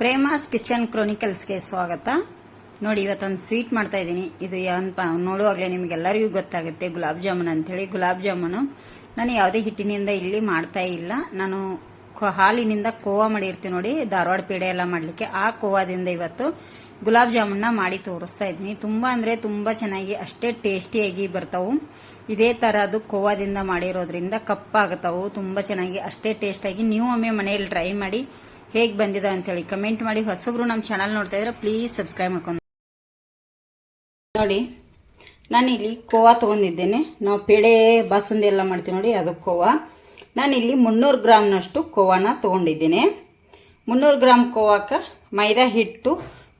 ಪ್ರೇಮಾಸ್ kitchen ಕ್ರೋನಿಕಲ್ಸ್ಗೆ ಸ್ವಾಗತ. ನೋಡಿ, ಇವತ್ತೊಂದು ಸ್ವೀಟ್ ಮಾಡ್ತಾ ಇದ್ದೀನಿ. ಇದು ಏನಪ್ಪ, ನೋಡುವಾಗಲೇ ನಿಮಗೆಲ್ಲರಿಗೂ ಗೊತ್ತಾಗುತ್ತೆ, ಗುಲಾಬ್ ಜಾಮೂನ್ ಅಂಥೇಳಿ ಗುಲಾಬ್ ಜಾಮೂನು ನಾನು ಯಾವುದೇ ಹಿಟ್ಟಿನಿಂದ ಇಲ್ಲಿ ಮಾಡ್ತಾ ಇಲ್ಲ. ನಾನು ಹಾಲಿನಿಂದ ಕೋವಾ ಮಾಡಿರ್ತೀನಿ ನೋಡಿ, ಧಾರವಾಡ ಪೇಡೆ ಎಲ್ಲ ಮಾಡಲಿಕ್ಕೆ. ಆ ಕೋವಾದಿಂದ ಇವತ್ತು ಗುಲಾಬ್ ಜಾಮೂನ್ನ ಮಾಡಿ ತೋರಿಸ್ತಾ ಇದ್ದೀನಿ. ತುಂಬ ಅಂದರೆ ತುಂಬ ಚೆನ್ನಾಗಿ, ಅಷ್ಟೇ ಟೇಸ್ಟಿಯಾಗಿ ಬರ್ತಾವು. ಇದೇ ಥರ ಅದು ಕೋವಾದಿಂದ ಮಾಡಿರೋದ್ರಿಂದ ಕಪ್ಪಾಗತ್ತವು ತುಂಬ ಚೆನ್ನಾಗಿ, ಅಷ್ಟೇ ಟೇಸ್ಟಾಗಿ ನೀವು ಒಮ್ಮೆ ಮನೆಯಲ್ಲಿ ಟ್ರೈ ಮಾಡಿ. ಹೇಗೆ ಬಂದಿದೆ ಅಂತೇಳಿ ಕಮೆಂಟ್ ಮಾಡಿ. ಹೊಸಬ್ರು ನಮ್ಮ ಚಾನಲ್ ನೋಡ್ತಾ ಇದ್ರೆ ಪ್ಲೀಸ್ ಸಬ್ಸ್ಕ್ರೈಬ್ ಮಾಡ್ಕೊಂಡು. ನೋಡಿ ನಾನು ಇಲ್ಲಿ ಕೋವಾ ತೊಗೊಂಡಿದ್ದೇನೆ. ನಾವು ಪೇಡೆ ಬಾಸುಂದಿ ಎಲ್ಲ ಮಾಡ್ತೀವಿ ನೋಡಿ ಅದು ಕೋವಾ. ನಾನಿಲ್ಲಿ ಮುನ್ನೂರು ಗ್ರಾಮ್ನಷ್ಟು ಕೋವಾನ ತೊಗೊಂಡಿದ್ದೇನೆ. ಮುನ್ನೂರು ಗ್ರಾಮ್ ಕೋವಾಕ್ಕೆ ಮೈದಾ ಹಿಟ್ಟು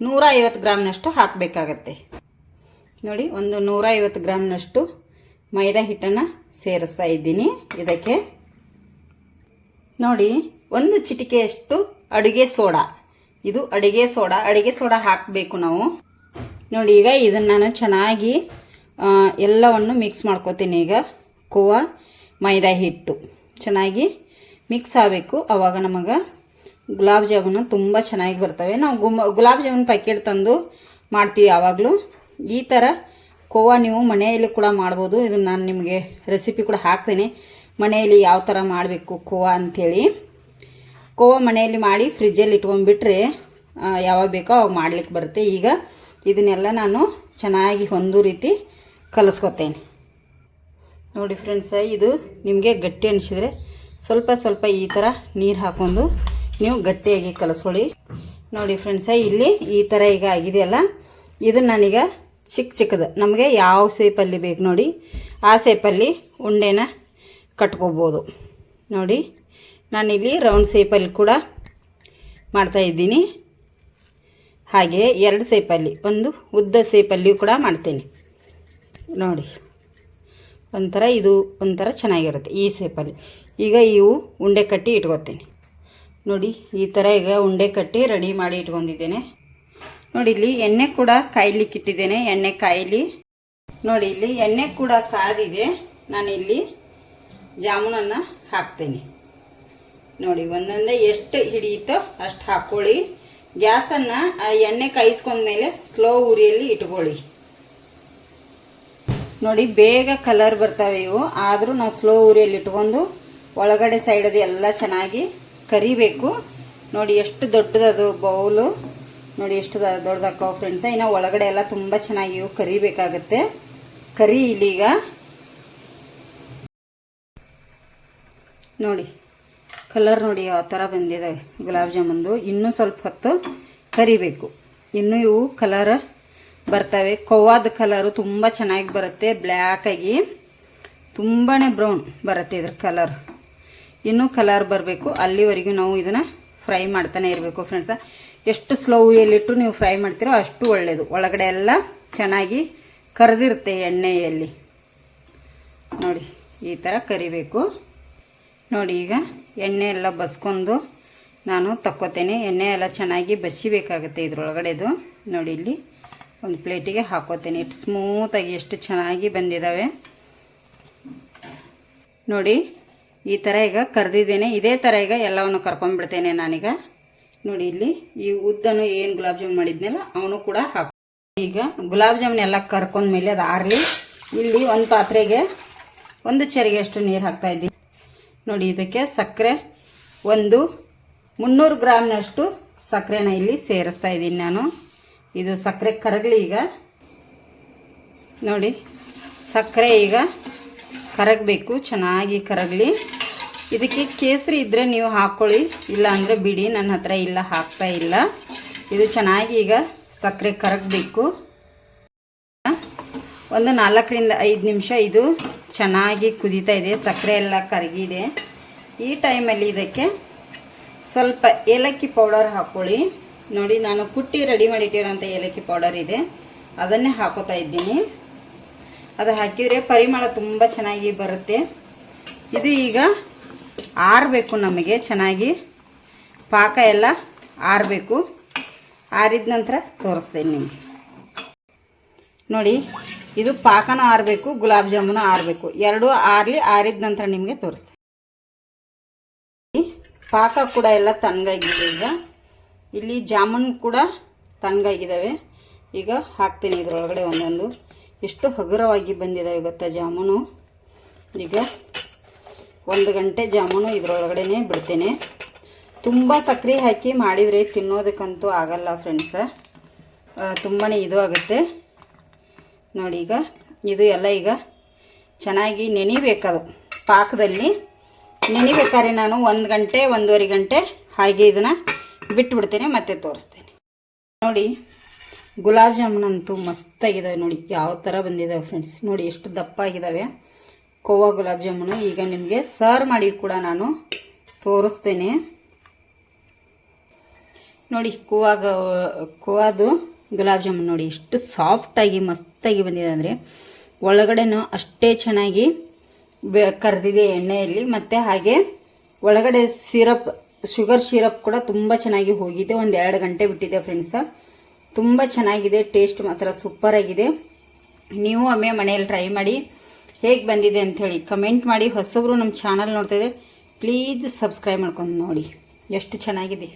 ನೂರ ಐವತ್ತು ಗ್ರಾಮ್ನಷ್ಟು ಹಾಕಬೇಕಾಗತ್ತೆ. ನೋಡಿ, ಒಂದು ನೂರ ಐವತ್ತು ಗ್ರಾಮ್ನಷ್ಟು ಮೈದಾ ಹಿಟ್ಟನ್ನು ಸೇರಿಸ್ತಾ ಇದ್ದೀನಿ ಇದಕ್ಕೆ. ನೋಡಿ ಒಂದು ಚಿಟಿಕೆಯಷ್ಟು ಅಡುಗೆ ಸೋಡಾ. ಇದು ಅಡುಗೆ ಸೋಡಾ. ಅಡುಗೆ ಸೋಡಾ ಹಾಕಬೇಕು ನಾವು. ನೋಡಿ, ಈಗ ಇದನ್ನು ನಾನು ಚೆನ್ನಾಗಿ ಎಲ್ಲವನ್ನು ಮಿಕ್ಸ್ ಮಾಡ್ಕೋತೀನಿ ಈಗ. ಕೋವಾ ಮೈದಾ ಹಿಟ್ಟು. ಚೆನ್ನಾಗಿ ಮಿಕ್ಸ್ ಆಗಬೇಕು. ಆವಾಗ ನಮಗೆ ಗುಲಾಬ್ ಜಾಮೂನು ತುಂಬ ಚೆನ್ನಾಗಿ ಬರ್ತವೆ. ನಾವು ಗುಮ, ಗುಲಾಬ್ ಜಾಮೂನ್ ಪ್ಯಾಕೆಟ್ ತಂದು ಮಾಡ್ತೀವಿ ಯಾವಾಗಲೂ. ಈ ಥರ ಕೋವಾ ನೀವು ಮನೆಯಲ್ಲಿ ಕೂಡ ಮಾಡ್ಬೋದು. ಇದು ನಾನು ನಿಮಗೆ ರೆಸಿಪಿ ಕೂಡ ಹಾಕ್ತೀನಿ. ಮನೆಯಲ್ಲಿ ಯಾವ ಥರ ಮಾಡಬೇಕು ಕೋವಾ ಅಂಥೇಳಿ ಕೋವಾ ಮನೆಯಲ್ಲಿ ಮಾಡಿ ಫ್ರಿಜ್ಜಲ್ಲಿ ಇಟ್ಕೊಂಡ್ಬಿಟ್ರೆ ಯಾವಾಗ ಬೇಕೋ ಅವಾಗ ಮಾಡ್ಲಿಕ್ಕೆ ಬರುತ್ತೆ. ಈಗ ಇದನ್ನೆಲ್ಲ ನಾನು ಚೆನ್ನಾಗಿ ಒಂದು ರೀತಿ ಕಲಿಸ್ಕೊತೇನೆ. ನೋಡಿ ಫ್ರೆಂಡ್ಸ, ಇದು ನಿಮಗೆ ಗಟ್ಟಿ ಅನಿಸಿದರೆ ಸ್ವಲ್ಪ ಸ್ವಲ್ಪ ಈ ಥರ ನೀರು ಹಾಕ್ಕೊಂಡು ನೀವು ಗಟ್ಟಿಯಾಗಿ ಕಲಿಸ್ಕೊಳ್ಳಿ. ನೋಡಿ ಫ್ರೆಂಡ್ಸ, ಇಲ್ಲಿ ಈ ಥರ ಈಗ ಆಗಿದೆಯಲ್ಲ ಇದು ನಾನೀಗ ಚಿಕ್ಕ ಚಿಕ್ಕದು. ನಮಗೆ ಯಾವ ಸೇಪಲ್ಲಿ ಬೇಕು ನೋಡಿ, ಆ ಸೇಪಲ್ಲಿ ಉಂಡೆನ ಕಟ್ಕೋಬೋದು. ನೋಡಿ ನಾನಿಲ್ಲಿ ರೌಂಡ್ ಸೇಪಲ್ಲಿ ಕೂಡ ಮಾಡ್ತಾಯಿದ್ದೀನಿ ಹಾಗೆ ಎರಡು ಸೇಪಲ್ಲಿ ಒಂದು ಉದ್ದ ಸೇಪಲ್ಲಿಯೂ ಕೂಡ ಮಾಡ್ತೀನಿ. ನೋಡಿ, ಒಂಥರ ಇದು ಒಂಥರ ಚೆನ್ನಾಗಿರುತ್ತೆ ಈ ಸೇಪಲ್ಲಿ ಈಗ ಇವು ಉಂಡೆ ಕಟ್ಟಿ ಇಟ್ಕೊತೀನಿ. ನೋಡಿ, ಈ ಥರ ಈಗ ಉಂಡೆ ಕಟ್ಟಿ ರೆಡಿ ಮಾಡಿ ಇಟ್ಕೊಂಡಿದ್ದೇನೆ. ನೋಡಿ, ಇಲ್ಲಿ ಎಣ್ಣೆ ಕೂಡ ಕಾಯ್ಲಿಕ್ಕೆ ಇಟ್ಟಿದ್ದೇನೆ, ಎಣ್ಣೆ ಕಾಯಿಲಿ. ನೋಡಿ, ಇಲ್ಲಿ ಎಣ್ಣೆ ಕೂಡ ಕಾದಿದೆ. ನಾನಿಲ್ಲಿ ಜಾಮೂನನ್ನು ಹಾಕ್ತೇನೆ. ನೋಡಿ, ಒಂದೊಂದೇ ಎಷ್ಟು ಹಿಡಿಯುತ್ತೋ ಅಷ್ಟು ಹಾಕ್ಕೊಳ್ಳಿ ಗ್ಯಾಸನ್ನು ಆ ಎಣ್ಣೆ ಕಾಯಿಸ್ಕೊಂಡ್ಮೇಲೆ ಸ್ಲೋ ಉರಿಯಲ್ಲಿ ಇಟ್ಕೊಳ್ಳಿ. ನೋಡಿ, ಬೇಗ ಕಲರ್ ಬರ್ತವೆ ಇವು. ಆದರೂ ನಾವು ಸ್ಲೋ ಉರಿಯಲ್ಲಿ ಇಟ್ಕೊಂಡು ಒಳಗಡೆ ಸೈಡದು ಎಲ್ಲ ಚೆನ್ನಾಗಿ ಕರಿಬೇಕು. ನೋಡಿ, ಎಷ್ಟು ದೊಡ್ಡದದು ಬೌಲು. ನೋಡಿ, ಎಷ್ಟು ದ- ಫ್ರೆಂಡ್ಸ್ ಫ್ರೆಂಡ್ಸ ಇನ್ನು ಒಳಗಡೆ ಎಲ್ಲ ತುಂಬ ಚೆನ್ನಾಗಿ ಇವು ಕರಿಬೇಕಾಗತ್ತೆ. ಕರಿ ಇಲ್ಲಿಗ. ನೋಡಿ ಕಲರ್ ನೋಡಿ ಯಾವ ಥರ ಬಂದಿದ್ದಾವೆ ಗುಲಾಬ್ ಜಾಮೂನ್ದು. ಇನ್ನೂ ಸ್ವಲ್ಪ ಹೊತ್ತು ಕರಿಬೇಕು. ಇನ್ನೂ ಇವು ಕಲರ್ ಬರ್ತವೆ. ಕೊವ್ವಾದ ಕಲರು ತುಂಬ ಚೆನ್ನಾಗಿ ಬರುತ್ತೆ. ಬ್ಲ್ಯಾಕಾಗಿ ತುಂಬಾ ಬ್ರೌನ್ ಬರುತ್ತೆ ಇದ್ರ ಕಲರ್. ಇನ್ನೂ ಕಲರ್ ಬರಬೇಕು. ಅಲ್ಲಿವರೆಗೂ ನಾವು ಇದನ್ನು ಫ್ರೈ ಮಾಡ್ತಾನೆ ಇರಬೇಕು ಫ್ರೆಂಡ್ಸ. ಎಷ್ಟು ಸ್ಲೋ ಉರಿಯಲ್ಲಿಟ್ಟು ನೀವು ಫ್ರೈ ಮಾಡ್ತೀರೋ ಅಷ್ಟು ಒಳ್ಳೆಯದು ಒಳಗಡೆ ಎಲ್ಲ ಚೆನ್ನಾಗಿ ಕರೆದಿರುತ್ತೆ ಎಣ್ಣೆಯಲ್ಲಿ. ನೋಡಿ, ಈ ಥರ ಕರಿಬೇಕು. ನೋಡಿ ಈಗ ಎಣ್ಣೆ ಎಲ್ಲ ಬಸ್ಕೊಂಡು ನಾನು ತಕ್ಕೋತೇನೆ. ಎಣ್ಣೆ ಎಲ್ಲ ಚೆನ್ನಾಗಿ ಬಸಿಬೇಕಾಗುತ್ತೆ ಇದ್ರೊಳಗಡೆದು. ನೋಡಿ ಇಲ್ಲಿ ಒಂದು ಪ್ಲೇಟಿಗೆ ಹಾಕೋತೇನೆ ಇಟ್ಟು ಸ್ಮೂತಾಗಿ ಎಷ್ಟು ಚೆನ್ನಾಗಿ ಬಂದಿದ್ದಾವೆ ನೋಡಿ ಈ ಥರ ಈಗ ಕರೆದಿದ್ದೇನೆ. ಇದೇ ಥರ ಈಗ ಎಲ್ಲವನ್ನು ಕರ್ಕೊಂಡ್ಬಿಡ್ತೇನೆ ನಾನೀಗ. ನೋಡಿ ಇಲ್ಲಿ ಈ ಉದ್ದನು ಏನು ಗುಲಾಬ್ ಜಾಮೂನ್ ಮಾಡಿದ್ನಲ್ಲ, ಅವನು ಕೂಡ ಹಾಕಿ ಈಗ ಗುಲಾಬ್ ಜಾಮೂನ್ ಎಲ್ಲ ಕರ್ಕೊಂಡ್ಮೇಲೆ ಅದು ಆರಲಿ ಇಲ್ಲಿ ಒಂದು ಪಾತ್ರೆಗೆ ಒಂದು ಚರಿಗೆಯಷ್ಟು ನೀರು ಹಾಕ್ತಾ ಇದ್ದೀನಿ. ನೋಡಿ, ಇದಕ್ಕೆ ಸಕ್ಕರೆ ಒಂದು ಮುನ್ನೂರು ಗ್ರಾಮ್ನಷ್ಟು ಸಕ್ಕರೆನ ಇಲ್ಲಿ ಸೇರಿಸ್ತಾ ಇದ್ದೀನಿ ನಾನು. ಇದು ಸಕ್ಕರೆ ಕರಗಲಿ ಈಗ. ನೋಡಿ, ಸಕ್ಕರೆ ಈಗ ಕರಗಬೇಕು, ಚೆನ್ನಾಗಿ ಕರಗಲಿ. ಇದಕ್ಕೆ ಕೇಸರಿ ಇದ್ದರೆ ನೀವು ಹಾಕ್ಕೊಳ್ಳಿ ಇಲ್ಲ ಅಂದರೆ ಬಿಡಿ, ನನ್ನ ಹತ್ರ ಇಲ್ಲ, ಹಾಕ್ತಾ ಇಲ್ಲ. ಇದು ಚೆನ್ನಾಗಿ ಈಗ ಸಕ್ಕರೆ ಕರಗಬೇಕು. ಒಂದು ನಾಲ್ಕರಿಂದ ಐದು ನಿಮಿಷ ಇದು ಚೆನ್ನಾಗಿ ಕುದೀತಾ ಇದೆ, ಸಕ್ಕರೆ ಎಲ್ಲ ಕರಗಿದೆ. ಈ ಟೈಮಲ್ಲಿ ಇದಕ್ಕೆ ಸ್ವಲ್ಪ ಏಲಕ್ಕಿ ಪೌಡರ್ ಹಾಕ್ಕೊಳ್ಳಿ ನೋಡಿ, ನಾನು ಕುಟ್ಟಿ ರೆಡಿ ಮಾಡಿಟ್ಟಿರೋಂಥ ಏಲಕ್ಕಿ ಪೌಡರ್ ಇದೆ. ಅದನ್ನೇ ಹಾಕೋತಾ ಇದ್ದೀನಿ. ಅದು ಹಾಕಿದರೆ ಪರಿಮಳ ತುಂಬ ಚೆನ್ನಾಗಿ ಬರುತ್ತೆ. ಇದು ಈಗ ಆರಬೇಕು ನಮಗೆ, ಚೆನ್ನಾಗಿ ಪಾಕ ಎಲ್ಲ ಆರಬೇಕು. ಆರಿದ ನಂತರ ತೋರಿಸ್ತೇನೆ ನಿಮಗೆ. ನೋಡಿ ಇದು ಪಾಕನೂ ಆರಬೇಕು, ಗುಲಾಬ್ ಜಾಮೂನು ಆರಬೇಕು. ಎರಡೂ ಆರಲಿ, ಆರಿದ ನಂತರ ನಿಮಗೆ ತೋರಿಸ್ತೀನಿ. ಪಾಕ ಕೂಡ ಎಲ್ಲ ತಣ್ಣಗಾಗಿದೆ ಈಗ. ಇಲ್ಲಿ ಜಾಮೂನ್ ಕೂಡ ತಣ್ಣಗಾಗಿದ್ದಾವೆ. ಈಗ ಹಾಕ್ತೀನಿ ಇದರೊಳಗಡೆ ಒಂದೊಂದು. ಎಷ್ಟು ಹಗುರವಾಗಿ ಬಂದಿದ್ದಾವೆ ಗೊತ್ತಾ ಜಾಮೂನು? ಈಗ ಒಂದು ಗಂಟೆ ಜಾಮೂನು ಇದರೊಳಗಡೆ ಬಿಡ್ತೇನೆ. ತುಂಬ ಸಕ್ಕರೆ ಹಾಕಿ ಮಾಡಿದರೆ ತಿನ್ನೋದಕ್ಕಂತೂ ಆಗಲ್ಲ ಫ್ರೆಂಡ್ಸ. ತುಂಬಾ ಇದು ಆಗುತ್ತೆ. ನೋಡಿ ಈಗ, ಇದು ಎಲ್ಲ ಈಗ ಚೆನ್ನಾಗಿ ನೆನಿಬೇಕದು. ಪಾಕದಲ್ಲಿ ನೆನಿಬೇಕಾದ್ರೆ ನಾನು ಒಂದು ಗಂಟೆ, ಒಂದೂವರೆ ಗಂಟೆ ಹಾಗೆ ಇದನ್ನು ಬಿಟ್ಬಿಡ್ತೇನೆ, ಮತ್ತೆ ತೋರಿಸ್ತೇನೆ. ನೋಡಿ, ಗುಲಾಬ್ ಜಾಮೂನ್ ಅಂತೂ ಮಸ್ತಾಗಿದ್ದಾವೆ ನೋಡಿ, ಯಾವ ಥರ ಬಂದಿದ್ದಾವೆ ಫ್ರೆಂಡ್ಸ್ ನೋಡಿ, ಎಷ್ಟು ದಪ್ಪ ಆಗಿದ್ದಾವೆ ಕೋವಾ ಗುಲಾಬ್ ಜಾಮೂನು. ಈಗ ನಿಮಗೆ ಸರ್ವ್ ಮಾಡಿ ಕೂಡ ನಾನು ತೋರಿಸ್ತೇನೆ. ನೋಡಿ, ಕೋವಾಗ, ಕೋವಾದು ಗುಲಾಬ್ ಜಾಮೂನ್ ನೋಡಿ, ಎಷ್ಟು ಸಾಫ್ಟಾಗಿ, ಮಸ್ತಾಗಿ ಬಂದಿದೆ ಅಂದರೆ ಒಳಗಡೆನೂ ಅಷ್ಟೇ ಚೆನ್ನಾಗಿ ಬೆ, ಕರೆದಿದೆ ಎಣ್ಣೆಯಲ್ಲಿ, ಮತ್ತು ಹಾಗೆ ಒಳಗಡೆ ಸಿರಪ್, ಶುಗರ್ ಸಿರಪ್ ಕೂಡ ತುಂಬ ಚೆನ್ನಾಗಿ ಹೋಗಿದೆ. ಒಂದು ಎರಡು ಗಂಟೆ ಬಿಟ್ಟಿದೆ ಫ್ರೆಂಡ್ಸ. ತುಂಬ ಚೆನ್ನಾಗಿದೆ, ಟೇಸ್ಟ್ ಮಾತ್ರ ಸೂಪರಾಗಿದೆ ನೀವು ಒಮ್ಮೆ ಮನೆಯಲ್ಲಿ ಟ್ರೈ ಮಾಡಿ, ಹೇಗೆ ಬಂದಿದೆ ಅಂಥೇಳಿ ಕಮೆಂಟ್ ಮಾಡಿ. ಹೊಸಬ್ರು ನಮ್ಮ ಚಾನಲ್ ನೋಡ್ತಾಯಿದ್ರೆ ಪ್ಲೀಸ್ ಸಬ್ಸ್ಕ್ರೈಬ್ ಮಾಡ್ಕೊಂಡು ನೋಡಿ. ಎಷ್ಟು ಚೆನ್ನಾಗಿದೆ.